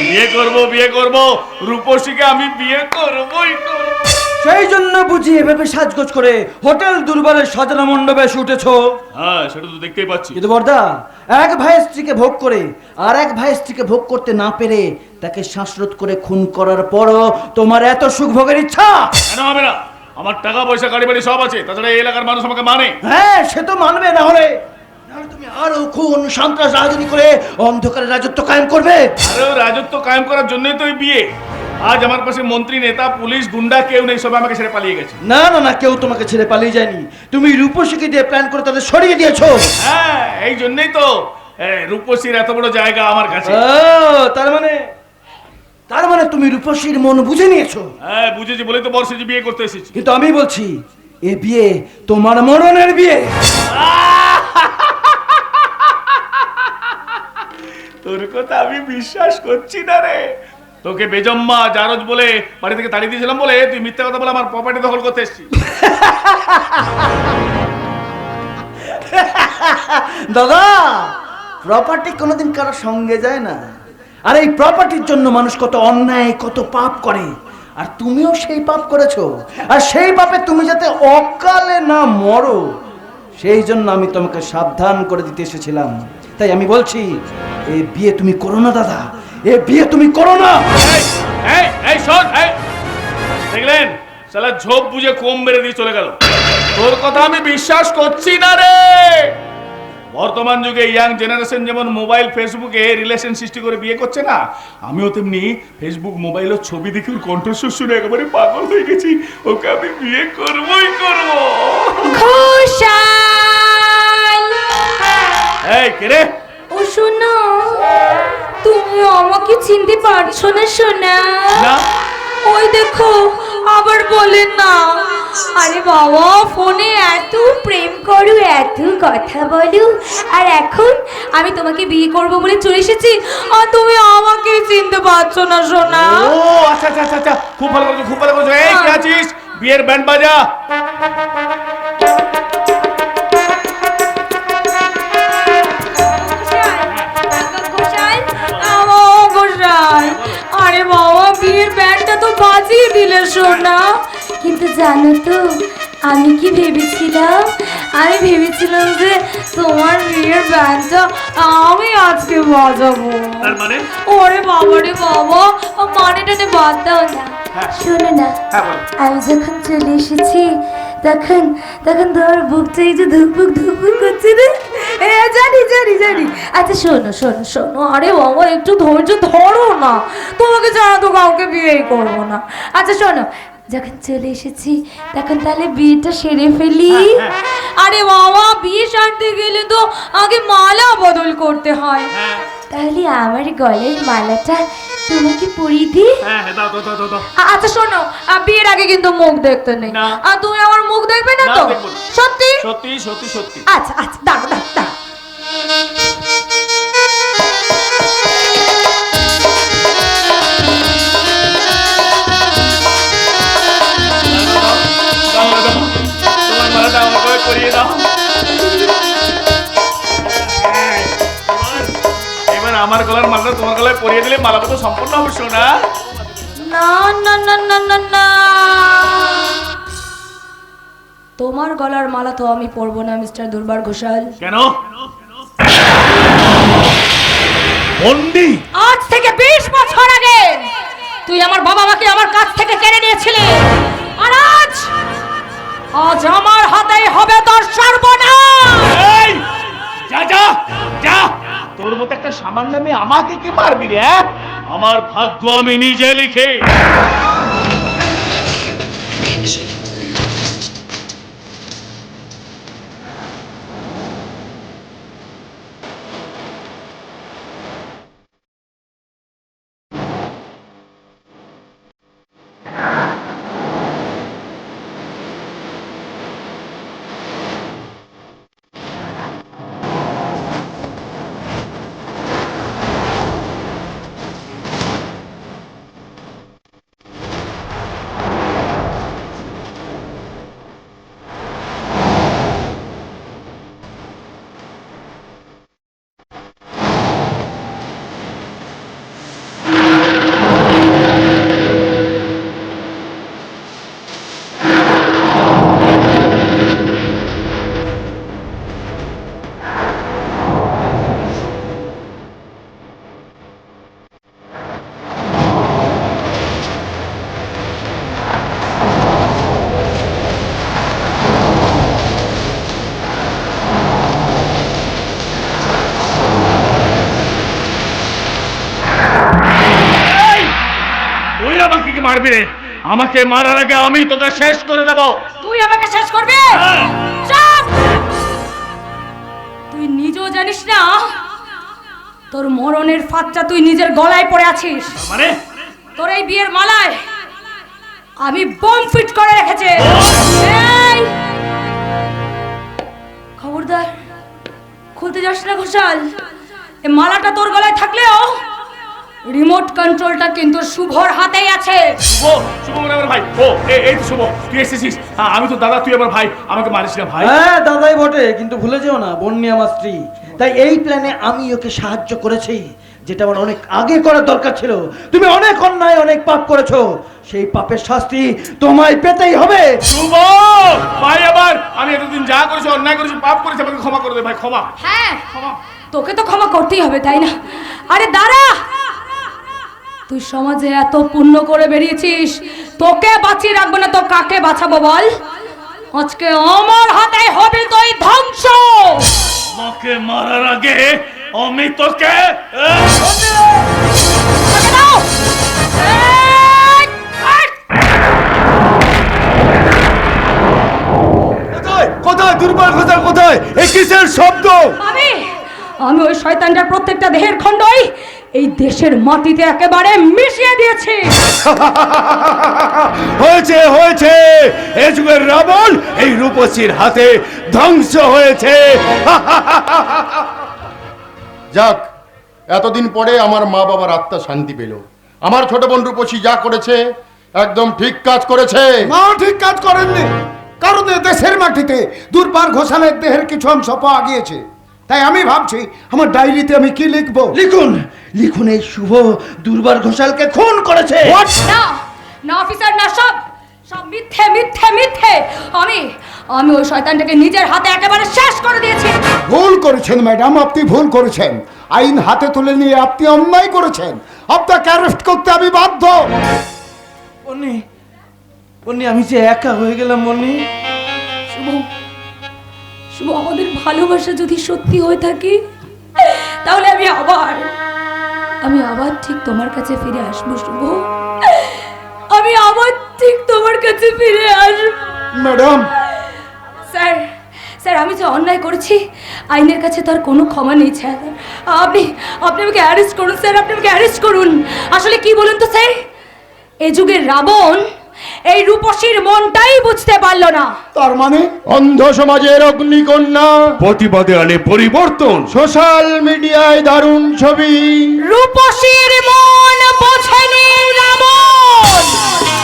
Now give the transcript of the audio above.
বিয়ে করব বিয়ে করব। রূপসীকে আমি বিয়ে করবই করব। সেই জন্য বুঝি এভাবে সাজগোজ করে হোটেল দুর্বারের সাজানো মণ্ডপে উঠেছো হ্যাঁ সেটা তো দেখতেই পাচ্ছি। কিন্তু বর্দা এক ভাই স্ত্রীকে ভোগ করে আর এক ভাই স্ত্রীকে ভোগ করতে না পেরে তাকে শ্বাসরোধ করে খুন করার পরও তোমার এত সুখ ভোগের ইচ্ছা? কেন হবে না? আমার টাকা পয়সা গাড়ি বাড়ি সব আছে। তাছাড়া এই এলাকার মানুষ আমাকে মানে। হ্যাঁ সে তো মানবে না হলে। আরও খুন সন্ত্রাস রাজনীতি করে অন্ধকারের রাজত্ব কায়েম করবে। আরে রাজত্ব কায়েম করার জন্যই তো এই বিয়ে। আজ আমার পাশে মন্ত্রী নেতা পুলিশ গুন্ডা কেউ নেই সব আমাকে ছেড়ে পালিয়ে গেছে। না না না কেউ তোমাকে ছেড়ে পালিয়ে যায়নি। তুমি রূপসীকে দিয়ে প্ল্যান করে তাদের সরিয়ে দিয়েছ। হ্যাঁ এই জন্যই তো রূপসীর এত বড় জায়গা আমার কাছে। তার মানে তার মানে তুমি রূপসীর মন বুঝে নিয়েছো? হ্যাঁ বুঝেছি বলেই তো বর্ষে বিয়ে করতে এসেছি। কিন্তু আমি বলছি এ বিয়ে তোমার মরণের বিয়ে। তোর কথা আমি বিশ্বাস করছি না রে। তোকে বেজম্মা জারজ বলে বাড়ি থেকে তাড়িয়ে দিয়েছিলাম বলে তুই মিথ্যা কথা বলে আমার প্রপার্টি দখল করতে এসেছিস। দাদা প্রপার্টি কোনোদিন কারোর সঙ্গে যায় না। আর এই প্রপার্টির জন্য মানুষ কত অন্যায়, কত পাপ করে। আর তুমিও সেই পাপ করেছ। আর সেই পাপে তুমি যাতে অকালে না মরো, সেই জন্য আমি তোমাকে সাবধান করে দিতে এসেছিলাম। তাই আমি বলছি এ বিয়ে তুমি করো না দাদা। এ বিয়ে তুমি করো না। এই, এই এই শোন এই। দেখলেন? ঝোপ বুঝে কম মেরে দিয়ে চলে গেল। তোর কথা আমি বিশ্বাস করছি না রে। বর্তমান যুগে ইয়াং জেনারেশন যেমন মোবাইল ফেসবুকে রিলেশন সৃষ্টি করে বিয়ে করছে না আমিও তেমনি ফেসবুক মোবাইলের ছবি দেখে ওর কণ্ঠস্বর শুনে একেবারে পাগল হয়ে গেছি। ওকে আমি বিয়ে করবই করব। এই কে রে? ও শোনো তুমি আমাকে চিনতে পারছ না সোনা। ওই দেখো আবার বলেন না। আরে বাবা ফোনে এত প্রেম করো এত কথা বলো। আর এখন আমি তোমাকে বিয়ে করব বলে চলে এসেছি আর তুমি আমাকে চিনতে পারছ না সোনা। ও আচ্ছা আচ্ছা আচ্ছা, আচ্ছা। খুব ভালো করেছ খুব ভালো করেছ। এই কে আছিস? বিয়ের ব্যান্ড বাজা। দিলে সোনা? কিন্তু জানো তো আমি কি ভেবেছিলাম? আমি ভেবেছিলাম যে তোমার বিয়ের ব্যান্ডটা আমি আজকে বাজাবো। তার মানে? ওরে বাবা রে বাবা মানে টানে বাদ দাও না। হ্যাঁ। শোনো না হ্যাঁ আমি যখন চলে এসেছি তখন তখন তোমার বুকটা এই যে ধুকপুক ধুকপুক করছে রে। জানি জানি জানি। আচ্ছা শোনো শোনো শোনো। আরে বাবা, একটু ধৈর্য ধরো না। তোমাকে ছাড়া তো কাউকে বিয়েই করব না। আচ্ছা শোনো যখন চলে এসেছি তখন তাহলে বিয়েটা সেরে ফেলি। হ্যাঁ, আরে বাবা বিয়ে সারতে গেলে তো আগে মালা বদল করতে হয়। হ্যাঁ। তাহলে আমার গলার মালাটা তোমাকে পরিয়ে দিই? হ্যাঁ হ্যাঁ দাও দাও দাও, দাও দাও। আ- আচ্ছা শোনো বিয়ের আগে কিন্তু মুখ দেখতে নেই। আর তুমি আমার মুখ দেখবে না না, তো সত্যি? সত্যি সত্যি সত্যি। আচ্ছা আচ্ছা দাঁড়ো দাঁড়ো তোমার গলায় পরিয়ে দিলে মালাটা তো সম্পূর্ণ হবে না না না না না না। তোমার গলার মালা তো আমি পরবো না মিস্টার দুর্বার ঘোষাল। কেন? বন্দি আজ থেকে বিশ বছর আগে তুই আমার বাবা মাকে আমার কাছ থেকে কেড়ে নিয়েছিলি। আর আজ আজ আমার হাতেই সামান্য আমি আমাকে কি মারবি রে হ্যাঁ? আমার ভাগ্য আমি নিজে লিখে মারবি রে? আমাকে মারার আগে আমি তোকে শেষ করে দেবো। তুই আমাকে শেষ করবি? হ্যাঁ। তুই নিজেও জানিস না তোর মরণের ফাঁদটা তুই নিজের গলায় পড়ে আছিস। মানে? তোর এই বিয়ের মালায় আমি বোম ফিট করে রেখেছি। খবরদার খুলতে যাস না ঘোষাল। এই মালাটা তোর গলায় থাকলেও রিমোট কন্ট্রোলটা কিন্তু শুভর হাতেই আছে। শুভ শুভ মানে আমার ভাই। ও এ- এই তো শুভ তুই এসেছিস? হ্যাঁ, আমি তো দাদা তুই আমার ভাই। আমাকে মারিস না ভাই। হ্যাঁ দাদাই বটে কিন্তু ভুলে যেও না বন্যি আমার স্ত্রী। তাই এই প্ল্যানে আমি ওকে সাহায্য করেছি যেটা আমার অনেক আগে করার দরকার ছিল। তুমি অনেক অন্যায় অনেক পাপ করেছ। সেই পাপের শাস্তি তোমায় পেতেই হবে। শুভ! ভাই আবার আমি এতদিন যা করেছি অন্যায় করেছি পাপ করেছি আমাকে ক্ষমা করে দে ভাই ক্ষমা। হ্যাঁ ক্ষমা। তোকে তো ক্ষমা করতেই হবে তাই না? আরে দাঁড়া! তুই সমাজে এত পুণ্য করে বেরিয়েছিস তোকে বাঁচিয়ে রাখব না তো কাকে বাঁচাবো বল আজকে আমার হাতে হবে তুই ধ্বংস আমাকে মারার আগে আমি তোকে তাকে দাও এই! এই! কোথায় দুর্বল কোথায় কোথায় কিসের শব্দ আমি আমি ওই শয়তানটার প্রত্যেকটা দেহের খণ্ডই এই দেশের মাটিতে একেবারে মিশিয়ে দিয়েছি। হয়েছে হয়েছে। এ যুগের রাবণ এই রূপসীর হাতে ধ্বংস হয়েছে। যাক এতদিন পরে আমার মা বাবার আত্মা শান্তি পেল। আমার ছোট বোন রূপসী যা করেছে একদম ঠিক কাজ করেছে। মা ঠিক কাজ করেননি কারণ দেশের মাটিতে দুর্বার ঘোষালের দেহের কিছু অংশ পাওয়া গিয়েছে। তাই আমি ভাবছি আমার ডায়েরিতে আমি কি লিখব? লিখুন। লিখুন এই শুভ দুর্বার ঘোষালকে খুন করেছে। না না অফিসার না সব সব মিথ্যে মিথ্যে মিথ্যে। আমি আমি ওই শয়তানটাকে নিজের হাতে একেবারে শেষ করে দিয়েছি। ভুল করেছেন ম্যাডাম আপনি ভুল করেছেন। আইন হাতে তুলে নিয়ে আপনি অন্যায় করেছেন। আপনাকে অ্যারেস্ট করতে আমি বাধ্য। বন্যি বন্যি আমি যে একা হয়ে গেলাম শুভ শুভ আমাদের ভালোবাসা যদি সত্যি হয়ে থাকে তাহলে আমি আবার আমি আবার ঠিক তোমার কাছে ফিরে আসব শুভ। আমি আবার ঠিক তোমার কাছে ফিরে আসব। ম্যাডাম! স্যার স্যার আমি যে অন্যায় করেছি আইনের কাছে তার কোনো ক্ষমা নেই স্যার। আপনি আপনি আমাকে অ্যারেস্ট করুন স্যার আপনি আমাকে অ্যারেস্ট করুন। আসলে কি বলুন তো স্যার? এ যুগের রাবণ এই রূপসীর মনটাই বুঝতে পারল না। তার মানে? অন্ধ সমাজের অগ্নিকন্যা। প্রতিবাদে আনে পরিবর্তন। সোশ্যাল মিডিয়ায় দারুণ ছবি। রূপসীর মন বোঝেনি রাবণ।